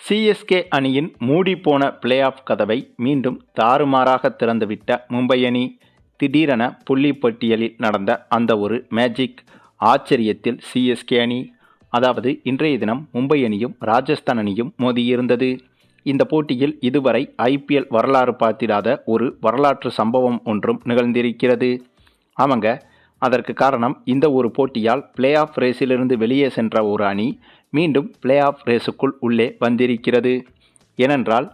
CSK அணியின் மூடிப்போன play off கதவை மீண்டும் தாறுமாறாக திறந்துவிட்ட மும்பை அணி திடீரென புள்ளி பட்டியலில் நடந்த அந்த ஒரு மேஜிக் ஆச்சரியத்தில் சிஎஸ்கே அணி அதாவது இன்றைய தினம் மும்பை அணியும் ராஜஸ்தான் அணியும் மோதியிருந்தது இந்த போட்டியில் இதுவரை ஐபிஎல் வரலாறு பார்த்திராத ஒரு வரலாற்று சம்பவம் ஒன்றும் நிகழ்ந்திருக்கிறது. அவங்க அதற்கு காரணம் இந்த ஒரு போட்டியால் பிளே ஆஃப் ரேஸிலிருந்து வெளியே சென்ற ஒரு அணி மீண்டும் பிளே ஆஃப் ரேஸுக்குள் உள்ளே வந்திருக்கிறது. ஏனென்றால்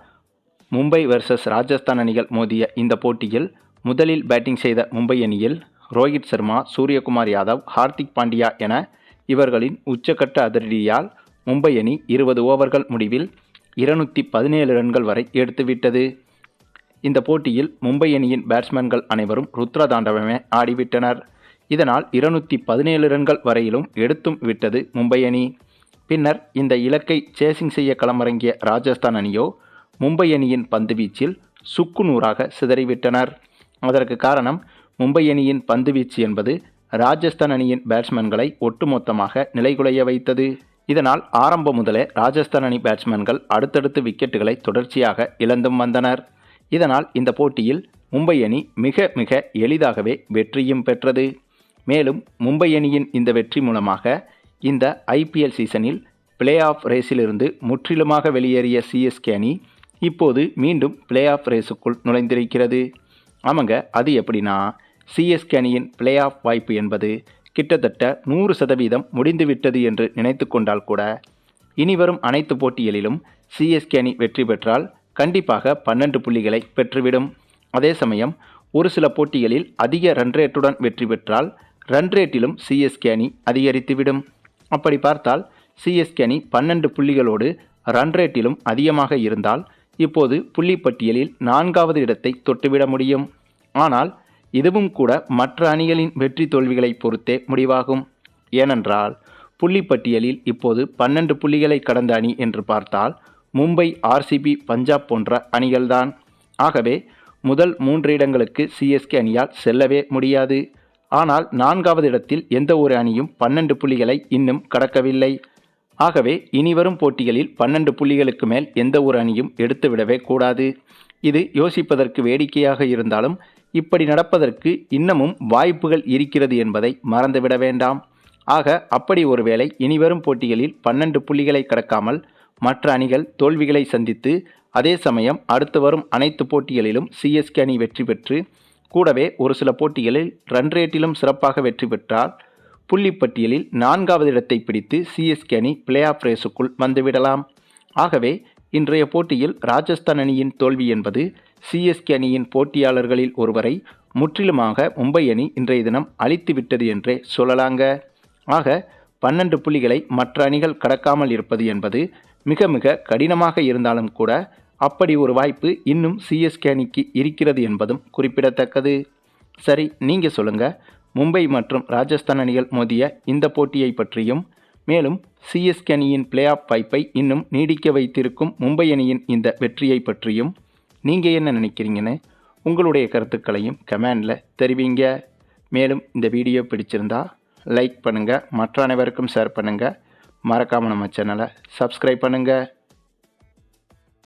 மும்பை வெர்சஸ் ராஜஸ்தான் அணிகள் மோதிய இந்த போட்டியில் முதலில் பேட்டிங் செய்த மும்பை அணியில் ரோஹித் சர்மா சூரியகுமார் யாதவ் ஹார்திக் பாண்டியா என இவர்களின் உச்சக்கட்ட அதிரடியால் மும்பை அணி இருபது ஓவர்கள் முடிவில் இருநூற்றி பதினேழு ரன்கள் வரை எடுத்துவிட்டது. இந்த போட்டியில் மும்பை அணியின் பேட்ஸ்மேன்கள் அனைவரும் ருத்ர தாண்டவமே ஆடிவிட்டனர். இதனால் இருநூற்றி பதினேழு ரன்கள் வரையிலும் எடுத்தும் விட்டது மும்பை அணி. பின்னர் இந்த இலக்கை சேசிங் செய்ய களமிறங்கிய ராஜஸ்தான் அணியோ மும்பை அணியின் பந்துவீச்சில் சுக்குநூறாக சிதறிவிட்டனர். அதற்கு காரணம் மும்பை அணியின் பந்துவீச்சு என்பது ராஜஸ்தான் அணியின் பேட்ஸ்மேன்களை ஒட்டுமொத்தமாக நிலைகுலைய வைத்தது. இதனால் ஆரம்பம் முதலே ராஜஸ்தான் அணி பேட்ஸ்மேன்கள் அடுத்தடுத்து விக்கெட்டுகளை தொடர்ச்சியாக இழந்தும் வந்தனர். இதனால் இந்த போட்டியில் மும்பை அணி மிக மிக எளிதாகவே வெற்றியும் பெற்றது. மேலும் மும்பை அணியின் இந்த வெற்றி மூலமாக இந்த ஐபிஎல் சீசனில் பிளே ஆஃப் ரேஸிலிருந்து முற்றிலுமாக வெளியேறிய சிஎஸ்கே அணி இப்போது மீண்டும் பிளே ஆஃப் ரேஸுக்குள் நுழைந்திருக்கிறது. ஆமாங்க அது எப்படின்னா சிஎஸ்கே அணியின் பிளே ஆஃப் வாய்ப்பு என்பது கிட்டத்தட்ட நூறு சதவீதம் முடிந்துவிட்டது என்று நினைத்து கொண்டால் கூட இனிவரும் அனைத்து போட்டிகளிலும் சிஎஸ்கே அணி வெற்றி பெற்றால் கண்டிப்பாக பன்னெண்டு புள்ளிகளை பெற்றுவிடும். அதே சமயம் ஒரு சில போட்டிகளில் அதிக ரன் ரேட்டுடன் வெற்றி பெற்றால் ரன் ரேட்டிலும் சிஎஸ்கே அணி அதிகரித்துவிடும். அப்படி பார்த்தால் சிஎஸ்கே அணி பன்னெண்டு புள்ளிகளோடு ரன் ரேட்டிலும் அதிகமாக இருந்தால் இப்போது புள்ளி பட்டியலில் நான்காவது இடத்தை தொட்டுவிட முடியும். ஆனால் இதுவும் கூட மற்ற அணிகளின் வெற்றி தோல்விகளை பொறுத்தே முடிவாகும். ஏனென்றால் புள்ளி பட்டியலில் இப்போது பன்னெண்டு புள்ளிகளை கடந்த அணி என்று பார்த்தால் மும்பை ஆர்சிபி பஞ்சாப் போன்ற அணிகள்தான். ஆகவே முதல் மூன்று இடங்களுக்கு சிஎஸ்கே அணியால் செல்லவே முடியாது. ஆனால் நான்காவது இடத்தில் எந்த ஒரு அணியும் பன்னெண்டு புள்ளிகளை இன்னும் கடக்கவில்லை. ஆகவே இனிவரும் போட்டிகளில் பன்னெண்டு புள்ளிகளுக்கு மேல் எந்த ஒரு அணியும் எடுத்துவிடவே கூடாது. இது யோசிப்பதற்கு வேடிக்கையாக இருந்தாலும் இப்படி நடப்பதற்கு இன்னமும் வாய்ப்புகள் இருக்கிறது என்பதை மறந்துவிட வேண்டாம். ஆக அப்படி ஒருவேளை இனிவரும் போட்டிகளில் பன்னெண்டு புள்ளிகளை கடக்காமல் மற்ற அணிகள் தோல்விகளை சந்தித்து அதே சமயம் அடுத்து வரும் அனைத்து போட்டிகளிலும் சிஎஸ்கே அணி வெற்றி பெற்று கூடவே ஒரு சில போட்டிகளில் ரன் ரேட்டிலும் சிறப்பாக வெற்றி பெற்றால் புள்ளிப்பட்டியலில் நான்காவது இடத்தை பிடித்து சிஎஸ்கே அணி பிளே ஆஃப் ரேஸுக்குள் வந்துவிடலாம். ஆகவே இன்றைய போட்டியில் ராஜஸ்தான் அணியின் தோல்வி என்பது சிஎஸ்கே அணியின் போட்டியாளர்களில் ஒருவரை முற்றிலுமாக மும்பை அணி இன்றைய தினம் அழித்து விட்டது என்றே சொல்லலாங்க. ஆக பன்னெண்டு புள்ளிகளை மற்ற அணிகள் கடக்காமல் இருப்பது என்பது மிக மிக கடினமாக இருந்தாலும் கூட அப்படி ஒரு வாய்ப்பு இன்னும் சிஎஸ்கே அணிக்கு இருக்கிறது என்பதும் குறிப்பிடத்தக்கது. சரி நீங்கள் சொல்லுங்கள் மும்பை மற்றும் ராஜஸ்தான் அணிகள் மோதிய இந்த போட்டியை பற்றியும் மேலும் சிஎஸ்கே அணியின் பிளே ஆஃப் வாய்ப்பை இன்னும் நீடிக்க வைத்திருக்கும் மும்பை அணியின் இந்த வெற்றியை பற்றியும் நீங்கள் என்ன நினைக்கிறீங்கன்னு உங்களுடைய கருத்துக்களையும் கமெண்டில் தெரிவிங்க. மேலும் இந்த வீடியோ பிடிச்சிருந்தா லைக் பண்ணுங்கள் மற்ற அனைவருக்கும் ஷேர் பண்ணுங்கள் மறக்காமல் நம்ம சேனலை சப்ஸ்கிரைப் பண்ணுங்கள்